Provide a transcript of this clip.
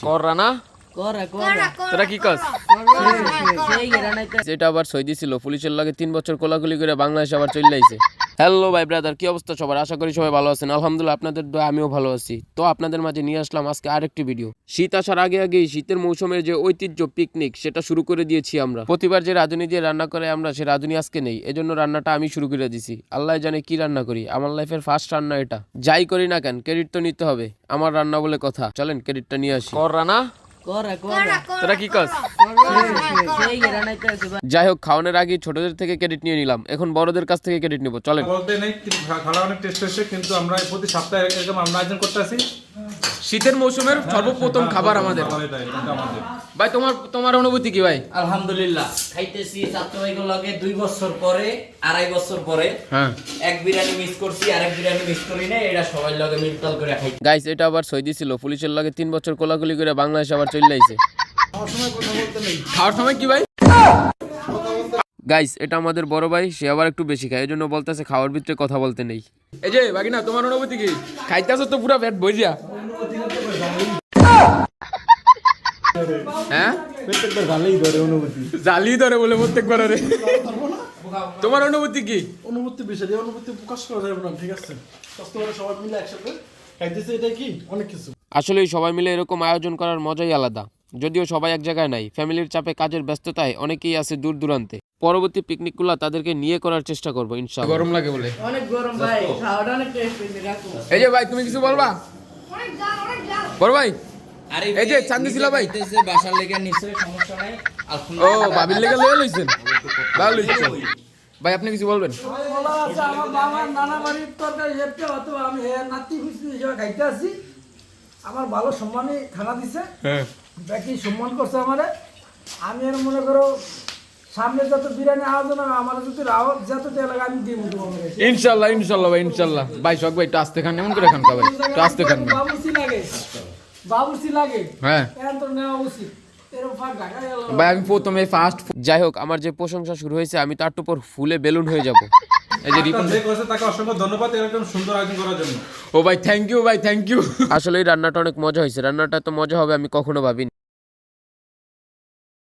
কর রানা করা করা তোরা কি কস সেই যেটা আবার সৈদি ছিল পুলিশের লাগে তিন বছর কোলাকুলি করে বাংলাদেশে আবার চলে আইছে। হ্যালো ভাই ব্রাদার কি অবস্থা সবার? আশা করি সবাই ভালো আছেন। আলহামদুলিল্লাহ আপনাদের দোয়া আমিও ভালো আছি। তো আপনাদের মাঝে নিয়ে আসলাম আজকে আরেকটি ভিডিও শীত আসার আগে আগেই শীতের মৌসুমের যে ঐতিহ্য পিকনিক সেটা শুরু করে দিয়েছি আমরা। প্রতিবার যে রাঁধুনি দিয়ে রান্না করে আমরা সে রাঁধুনি আজকে নেই। এজন্য রান্নাটা আমি শুরু করে দিছি। আল্লাহ জানে কি রান্না করি। আমার লাইফের ফার্স্ট রান্না এটা। যাই করি না কেন ক্রেডিট তো নিতে হবে। আমার রান্না বলে কথা। চলেন ক্রেডিটটা নিয়ে আসি। কর রানা। করা করা। তোরা কি কস সেই যাই হোক খাওয়ানোর আগে ছোটদের থেকে ক্রেডিট নিয়ে নিলাম। এখন বড়দের কাছ থেকে ক্রেডিট নিব। চলেন। বলতে নেই খাওয়া অনেক টেস্ট হয়েছে কিন্তু আমরা প্রতি সপ্তাহে এরকম আমরা আয়োজন করতে আসি। শীতের মৌসুমের সর্বপ্রথম খাবার আমাদের। এটা ভাই তোমার তোমার অনুভূতি কি ভাই? আলহামদুলিল্লাহ খাইতেছি ছাত্র ভাইগুলো লগে দুই বছর পরে আড়াই বছর পরে। হ্যাঁ। এক বিরিয়ানি মিস করছি আরেক বিরিয়ানি মিস করি না এটা সবাই লগে মিলতাল করে খাই গাইস এটা আবার সৈদি ছিল পুলিশের লাগে তিন বছর কোলাকুলি করে বাংলাদেশ আবার চলে আইছে। খাওয়ার সময় কি ভাই? গাইস এটা আমাদের বড় ভাই সে আবার একটু বেশি খায় এই জন্য বলতেছে খাওয়ার ভিতরে কথা বলতে নেই। এই যে বাকি না তোমার অনুভূতি কি? খাইতেছো তো পুরো পেট ভরিয়া হ্যাঁ? ধরে জালি ধরে বলে প্রত্যেকবার রে। তোমার অনুভূতি কি? অনুভূতি বিষয় অনুভূতি প্রকাশ করা যাবে না ঠিক আছে? কষ্ট সবাই মিলে একসাথে খাইতেছে এটা কি? অনেক কিছু। আসলে সবাই মিলে এরকম আয়োজন করার মজাই আলাদা। যদিও সবাই এক জায়গায় নাই ফ্যামিলির চাপে কাজের ব্যস্ততায় অনেকেই আছে দূর দূরান্তে। পরবর্তী পিকনিকগুলো তাদেরকে নিয়ে করার চেষ্টা করব ইনশাআল্লাহ। গরম লাগে বলে। অনেক গরম ভাই খাওয়াটা অনেক টেস্ট এই যে ভাই তুমি কিছু বলবা? বড় ভাই আরে এই যে চান্দি ছিল ভাই। বাসার লেগে নিশ্চয়ই সমস্যা নাই ও বাবির লেগে লয়ে লইছেন? ভালো লইছেন? ভাই আপনি কিছু বলবেন? আমার বাবার নানা বাড়ির তরকারি হেপতে হতো আমি নাতি খুশি হিসেবে খাইতে আসি। আমার ভালো সম্মানই খানা দিছে। হ্যাঁ। বাকি সম্মান করছে আমারে। আমি আর মনে করো সামনে যত বিরিয়ানি আয়োজন হবে আমার যদি রাওয়াত যত তেল আমি দিব তোমাকে ইনশাআল্লাহ ইনশাআল্লাহ ভাই ইনশাআল্লাহ ভাই শখ ভাই একটু আস্তে খান এমন করে খান ভাই একটু আস্তে খান। বাবুসি লাগে। বাবুসি লাগে। হ্যাঁ। এখন তো নেওয়া উচিত। ভাই আমি প্রথমে ফার্স্ট যাই হোক আমার যে প্রশংসা শুরু হয়েছে আমি তার উপর ফুলে বেলুন হয়ে যাব। এই যে রিপন তাকে অসংখ্য ধন্যবাদ এরকম সুন্দর আয়োজন করার জন্য। ও ভাই থ্যাংক ইউ ভাই থ্যাংক ইউ আসলে এই রান্নাটা অনেক মজা হয়েছে। রান্নাটা তো মজা হবে আমি কখনো ভাবিনি।